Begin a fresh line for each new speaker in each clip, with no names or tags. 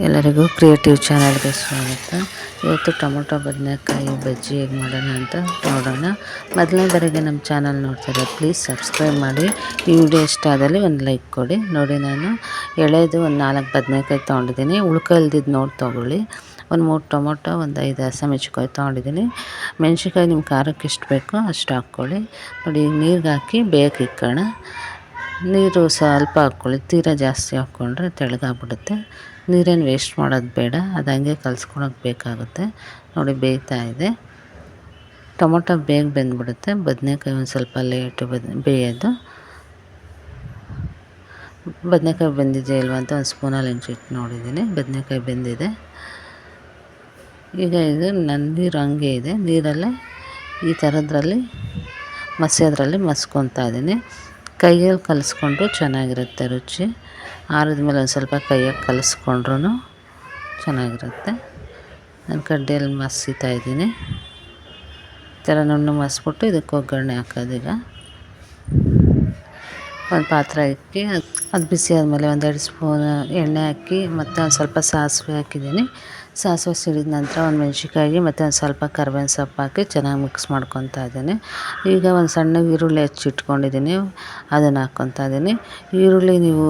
ಎಲ್ಲರಿಗೂ ಕ್ರಿಯೇಟಿವ್ ಚಾನಲ್ಗೆ ಸ್ವಾಗತ. ಇವತ್ತು ಟೊಮೊಟೊ, ಬದನೆಕಾಯಿ, ಬಜ್ಜಿ ಹೇಗೆ ಮಾಡೋಣ ಅಂತ ನೋಡೋಣ. ಮೊದಲನೇ ಬಾರಿಗೆ ನಮ್ಮ ಚಾನಲ್ ನೋಡ್ತಾರೆ ಪ್ಲೀಸ್ ಸಬ್ಸ್ಕ್ರೈಬ್ ಮಾಡಿ. ಈ ವಿಡಿಯೋ ಇಷ್ಟ ಆದಲ್ಲಿ ಒಂದು ಲೈಕ್ ಕೊಡಿ. ನೋಡಿ ನಾನು ಎಳೆದು ಒಂದು ನಾಲ್ಕು ಬದನೆಕಾಯಿ ತೊಗೊಂಡಿದ್ದೀನಿ. ಉಳ್ಕಲ್ದಿದ್ದು ನೋಡಿ ತೊಗೊಳ್ಳಿ. ಒಂದು ಮೂರು ಟೊಮೊಟೊ, ಒಂದು ಐದು ಹಸಿಮೆಣ್ಸಿನ್ಕಾಯಿ ತೊಗೊಂಡಿದ್ದೀನಿ. ಮೆಣ್ಸಿನ್ಕಾಯಿ ನಿಮ್ಮ ಖಾರಕ್ಕೆ ಎಷ್ಟು ಬೇಕೋ ಅಷ್ಟು ಹಾಕ್ಕೊಳ್ಳಿ. ನೋಡಿ, ನೀರಿಗೆ ಹಾಕಿ ಬೇಯಕ್ಕೆ ಇಕ್ಕೋಣ. ನೀರು ಸ್ವಲ್ಪ ಹಾಕ್ಕೊಳ್ಳಿ. ತೀರಾ ಜಾಸ್ತಿ ಹಾಕ್ಕೊಂಡ್ರೆ ತೆಳ್ಳಗಾಗ್ಬಿಡುತ್ತೆ. ನೀರೇನು ವೇಸ್ಟ್ ಮಾಡೋದು ಬೇಡ. ಅದು ಹಂಗೆ ಕಲ್ಸ್ಕೊಳಕ್ಕೆ ಬೇಕಾಗುತ್ತೆ. ನೋಡಿ ಬೇಯ್ತಾ ಇದೆ. ಟೊಮೊಟೊ ಬೇಗ ಬೆಂದ್ಬಿಡುತ್ತೆ. ಬದನೇಕಾಯಿ ಒಂದು ಸ್ವಲ್ಪ ಲೇಟು ಬದ್ ಬೇಯೋದು. ಬದನೆಕಾಯಿ ಬೆಂದಿದೆ ಇಲ್ವ ಅಂತ ಒಂದು ಸ್ಪೂನಲ್ಲಿ ಹೆಂಚಿಟ್ಟು ನೋಡಿದ್ದೀನಿ. ಬದನೆಕಾಯಿ ಬೆಂದಿದೆ. ಈಗ ಇದು ನನ್ನ ನೀರು ಹಂಗೆ ಇದೆ. ನೀರಲ್ಲೇ ಈ ಥರದ್ರಲ್ಲಿ ಮಸಿಯೋದ್ರಲ್ಲಿ ಮಸ್ಕೊತಾ ಇದ್ದೀನಿ ಕೈಯಲ್ಲಿ ಕಲಿಸ್ಕೊಂಡ್ರು ಚೆನ್ನಾಗಿರುತ್ತೆ ರುಚಿ. ಆರಿದ್ಮೇಲೆ ಒಂದು ಸ್ವಲ್ಪ ಕೈಯಾಗೆ ಕಲಿಸ್ಕೊಂಡ್ರು ಚೆನ್ನಾಗಿರುತ್ತೆ. ನಾನು ಕಡ್ಡಿಯಲ್ಲಿ ಮಸಿತಾ ಇದ್ದೀನಿ. ಈ ಥರ ನುಣ್ಣು ಮಸ್ಬಿಟ್ಟು ಇದಕ್ಕೆ ಒಗ್ಗರಣೆ ಹಾಕೋದೀಗ ಒಂದು ಪಾತ್ರೆ ಇಕ್ಕಿ ಅದು ಬಿಸಿ ಆದಮೇಲೆ ಒಂದೆರಡು ಸ್ಪೂನ್ ಎಣ್ಣೆ ಹಾಕಿ ಮತ್ತು ಒಂದು ಸ್ವಲ್ಪ ಸಾಸಿವೆ ಹಾಕಿದ್ದೀನಿ. ಸಾಸಿವೆ ಸಿಡಿದ ನಂತರ ಒಂದು ಮೆಣಸಿಕಾಯಿ ಮತ್ತು ಒಂದು ಸ್ವಲ್ಪ ಕರ್ಬೇವಿನ ಸೊಪ್ಪು ಹಾಕಿ ಚೆನ್ನಾಗಿ ಮಿಕ್ಸ್ ಮಾಡ್ಕೊತಾ ಇದ್ದೀನಿ. ಈಗ ಒಂದು ಸಣ್ಣ ಈರುಳ್ಳಿ ಹೆಚ್ಚಿಟ್ಕೊಂಡಿದ್ದೀನಿ ಅದನ್ನು ಹಾಕ್ಕೊತಾ ಇದ್ದೀನಿ. ಈರುಳ್ಳಿ ನೀವು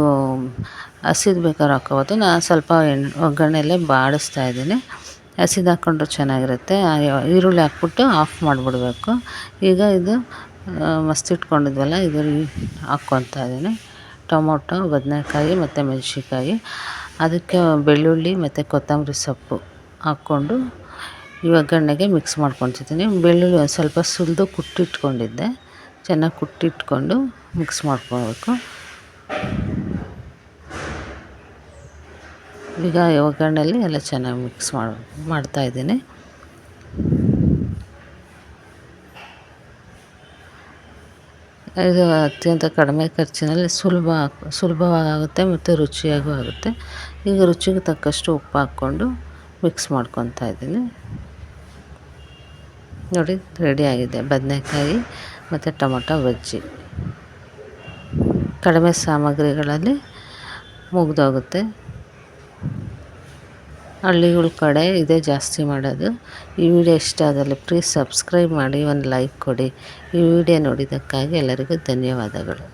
ಹಸಿದ ಬೇಕಾದ್ರೆ ಹಾಕ್ಕೊಬೋದು ನಾನು ಸ್ವಲ್ಪ ಎಣ್ಣೆ ಒಗ್ಗರಣೆಯಲ್ಲೇ ಬಾಡಿಸ್ತಾ ಇದ್ದೀನಿ. ಹಸಿದು ಹಾಕ್ಕೊಂಡ್ರೆ ಚೆನ್ನಾಗಿರುತ್ತೆ. ಈರುಳ್ಳಿ ಹಾಕ್ಬಿಟ್ಟು ಆಫ್ ಮಾಡಿಬಿಡ್ಬೇಕು. ಈಗ ಇದು ಮಸ್ತಿಟ್ಕೊಂಡಿದ್ವಲ್ಲ ಇದು ಹಾಕ್ಕೊತಾ ಇದ್ದೀನಿ. ಟೊಮೊಟೊ, ಬದನೆಕಾಯಿ ಮತ್ತು ಮೆಣಸಿನ್ಕಾಯಿ. ಅದಕ್ಕೆ ಬೆಳ್ಳುಳ್ಳಿ ಮತ್ತು ಕೊತ್ತಂಬರಿ ಸೊಪ್ಪು ಹಾಕ್ಕೊಂಡು ಈ ಒಗ್ಗರಣೆಗೆ ಮಿಕ್ಸ್ ಮಾಡ್ಕೊತಿದ್ದೀನಿ ಬೆಳ್ಳುಳ್ಳಿ ಒಂದು ಸ್ವಲ್ಪ ಸುಲಿದು ಕುಟ್ಟಿಟ್ಕೊಂಡಿದ್ದೆ. ಚೆನ್ನಾಗಿ ಕುಟ್ಟಿಟ್ಕೊಂಡು ಮಿಕ್ಸ್ ಮಾಡ್ಕೊಬೇಕು ಈಗ ಒಗ್ಗರಣೆಯಲ್ಲಿ ಎಲ್ಲ ಚೆನ್ನಾಗಿ ಮಿಕ್ಸ್ ಮಾಡಿ ಮಾಡ್ತಾಯಿದ್ದೀನಿ ಇದು ಅತ್ಯಂತ ಕಡಿಮೆ ಖರ್ಚಿನಲ್ಲಿ ಸುಲಭ, ಸುಲಭವಾಗುತ್ತೆ ಮತ್ತು ರುಚಿಯಾಗೂ ಆಗುತ್ತೆ. ಈಗ ರುಚಿಗೆ ತಕ್ಕಷ್ಟು ಉಪ್ಪು ಹಾಕ್ಕೊಂಡು ಮಿಕ್ಸ್ ಮಾಡ್ಕೊತಾ ಇದ್ದೀನಿ. ನೋಡಿ ರೆಡಿಯಾಗಿದೆ ಬದನೆಕಾಯಿ ಮತ್ತು ಟೊಮೊಟೊ ಬಜ್ಜಿ. ಕಡಿಮೆ ಸಾಮಗ್ರಿಗಳಲ್ಲಿ ಮುಗಿದೋಗುತ್ತೆ. ಹಳ್ಳಿಗಳ ಕಡೆ ಇದೇ ಜಾಸ್ತಿ ಮಾಡೋದು. ಈ ವಿಡಿಯೋ ಇಷ್ಟ ಆದಲ್ಲಿ ಪ್ಲೀಸ್ ಸಬ್ಸ್ಕ್ರೈಬ್ ಮಾಡಿ, ಒಂದು ಲೈಕ್ ಕೊಡಿ. ಈ ವಿಡಿಯೋ ನೋಡಿದ್ದಕ್ಕಾಗಿ ಎಲ್ಲರಿಗೂ ಧನ್ಯವಾದಗಳು.